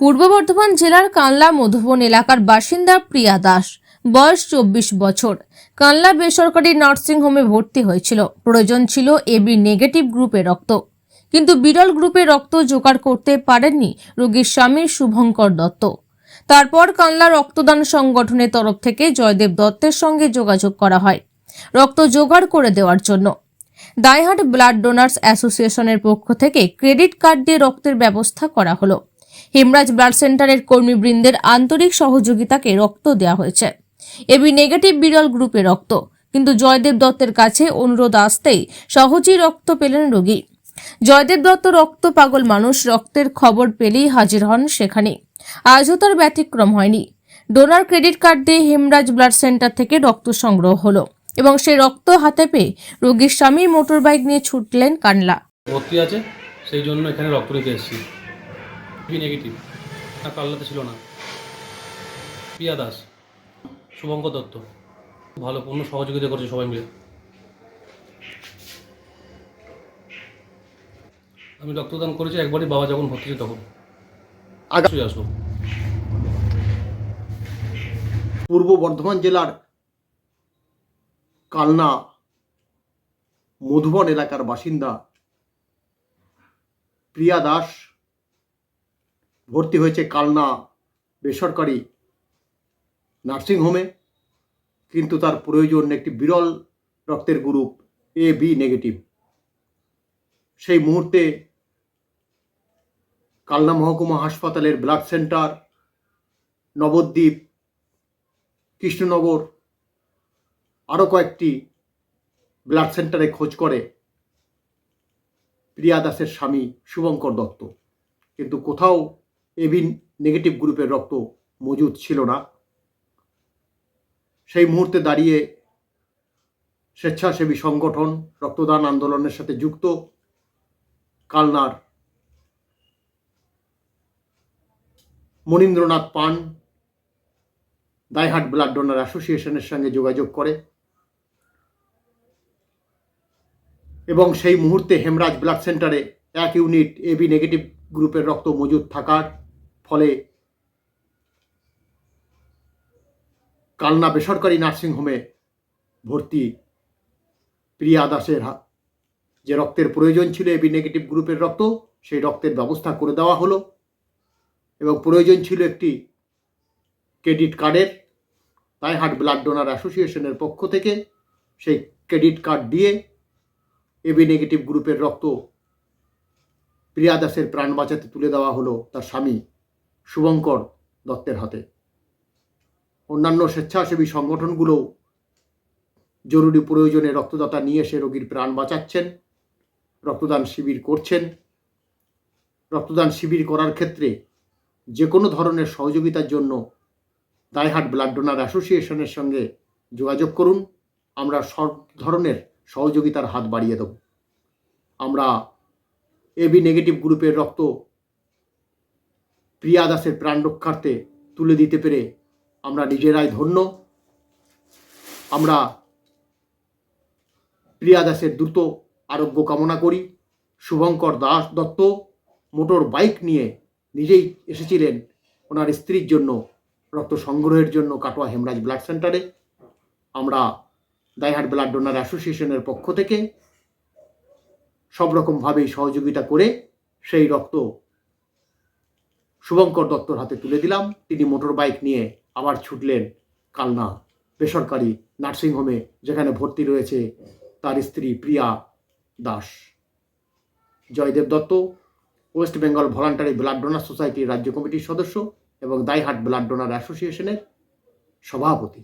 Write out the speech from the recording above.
পূর্ব বর্ধমান জেলার কানলা মধুবন এলাকার বাসিন্দা প্রিয়া দাস। বয়স চব্বিশ বছর। কানলা বেসরকারি নার্সিংহোমে ভর্তি হয়েছিল। প্রয়োজন ছিল এবি নেগেটিভ গ্রুপে রক্ত। কিন্তু বিরল গ্রুপে রক্ত জোগাড় করতে পারেননি রোগীর স্বামী শুভঙ্কর দত্ত। তারপর কানলা রক্তদান সংগঠনের তরফ থেকে জয়দেব দত্তের সঙ্গে যোগাযোগ করা হয় রক্ত জোগাড় করে দেওয়ার জন্য। দায়হাট ব্লাড ডোনার্স অ্যাসোসিয়েশনের পক্ষ থেকে ক্রেডিট কার্ড দিয়ে রক্তের ব্যবস্থা করা হলো। হেমরাজ ব্লাড সেন্টারের কর্মীবৃন্দের আন্তরিক সহযোগিতাকে রক্ত দেওয়া হয়েছে। এবি নেগেটিভ বিরল গ্রুপে রক্ত, কিন্তু জয়দেব দত্তের কাছে অনুরোধ আসতেই সহজেই রক্ত পেলেন রোগী। জয়দেব দত্ত রক্ত পাগল মানুষ, রক্তের খবর পেলেই হাজির হন সেখানে। আজও তার ব্যতিক্রম হয়নি। ডোনার ক্রেডিট কার্ড দিয়ে হেমরাজ ব্লাড সেন্টার থেকে রক্ত সংগ্রহ হলো এবং সেই রক্ত হাতে পেয়ে রোগীর স্বামী মোটর বাইক নিয়ে ছুটলেন কানলা। ভর্তি আছে, সেই জন্য এখানে রক্ত নিতে এসেছি। বি নেগেটিভ না কাল্লাতে ছিল না। প্রিয়া দাস শুভঙ্কর দত্ত ভালো পূর্ণ সহযোগিতা করছে সবাই মিলে। আমি রক্তদান করেছি একবারই বাবা যখন ভর্তি ছিল তখন। আগে আসব। পূর্ব বর্ধমান জেলার কালনা মধুবন এলাকার বাসিন্দা প্রিয়া দাস ভর্তি হয়েছে কালনা বেসরকারি নার্সিংহোমে কিন্তু তার প্রয়োজন একটি বিরল রক্তের গ্রুপ এ বি নেগেটিভ। সেই মুহূর্তে কালনা মহকুমা হাসপাতালের ব্লাড সেন্টার, নবদ্বীপ, কৃষ্ণনগর আরও কয়েকটি ব্লাড সেন্টারে খোঁজ করে প্রিয়া দাসের স্বামী শুভঙ্কর দত্ত। কিন্তু কোথাও এবি নেগেটিভ গ্রুপের রক্ত মজুদ ছিল না। সেই মুহূর্তে দাঁড়িয়ে স্বেচ্ছাসেবী সংগঠন, রক্তদান আন্দোলনের সাথে যুক্ত কালনার মনীন্দ্রনাথ পান দাইহাট ব্লাড ডোনার অ্যাসোসিয়েশনের সঙ্গে যোগাযোগ করে এবং সেই মুহূর্তে হেমরাজ ব্লাড সেন্টারে এক ইউনিট এবি নেগেটিভ গ্রুপের রক্ত মজুদ থাকার ফলে কালনা বেসরকারি নার্সিংহোমে ভর্তি প্রিয়া দাসের যে রক্তের প্রয়োজন ছিল এবি নেগেটিভ গ্রুপের রক্ত, সেই রক্তের ব্যবস্থা করে দেওয়া হলো। এবং প্রয়োজন ছিল একটি ক্রেডিট কার্ডের দাইহাট ব্লাড ডোনার অ্যাসোসিয়েশনের পক্ষ থেকে সেই ক্রেডিট কার্ড দিয়ে এবি নেগেটিভ গ্রুপের রক্ত প্রিয়া দাসের প্রাণ বাঁচাতে তুলে দেওয়া হলো তার স্বামী। শুভঙ্কর দত্তের হাতে। অন্যান্য স্বেচ্ছাসেবী সংগঠনগুলোও জরুরি প্রয়োজনে রক্তদাতা নিয়ে এসে রোগীর প্রাণ বাঁচাচ্ছেন, রক্তদান শিবির করছেন। রক্তদান শিবির করার ক্ষেত্রে যে কোনো ধরনের সহযোগিতার জন্য দাইহাট ব্লাড ডোনার অ্যাসোসিয়েশনের সঙ্গে যোগাযোগ করুন। আমরা সব ধরনের সহযোগিতার হাত বাড়িয়ে দেব। আমরা এবি নেগেটিভ গ্রুপের রক্ত প্রিয়া দাসের প্রাণ রক্ষার্থে তুলে দিতে পেরে আমরা নিজেরাই ধন্য। আমরা প্রিয়া দাসের দ্রুত আরোগ্য কামনা করি। শুভঙ্কর দাস দত্ত মোটর বাইক নিয়ে নিজেই এসেছিলেন ওনার স্ত্রীর জন্য রক্ত সংগ্রহের জন্য কাটোয়া হেমরাজ ব্লাড সেন্টারে। আমরা দাইহাট ব্লাড ডোনার অ্যাসোসিয়েশনের পক্ষ থেকে সব রকমভাবেই সহযোগিতা করে সেই রক্ত শুভঙ্কর দত্তর হাতে তুলে দিলাম। তিনি মোটর বাইক নিয়ে আবার ছুটলেন কালনা বেসরকারি নার্সিংহোমে, যেখানে ভর্তি রয়েছে তার স্ত্রী Priya Das. Joydeb Dutta, West Bengal voluntary blood donor সোসাইটির রাজ্য কমিটির সদস্য এবং দাইহাট ব্লাড ডোনার অ্যাসোসিয়েশনের সভাপতি।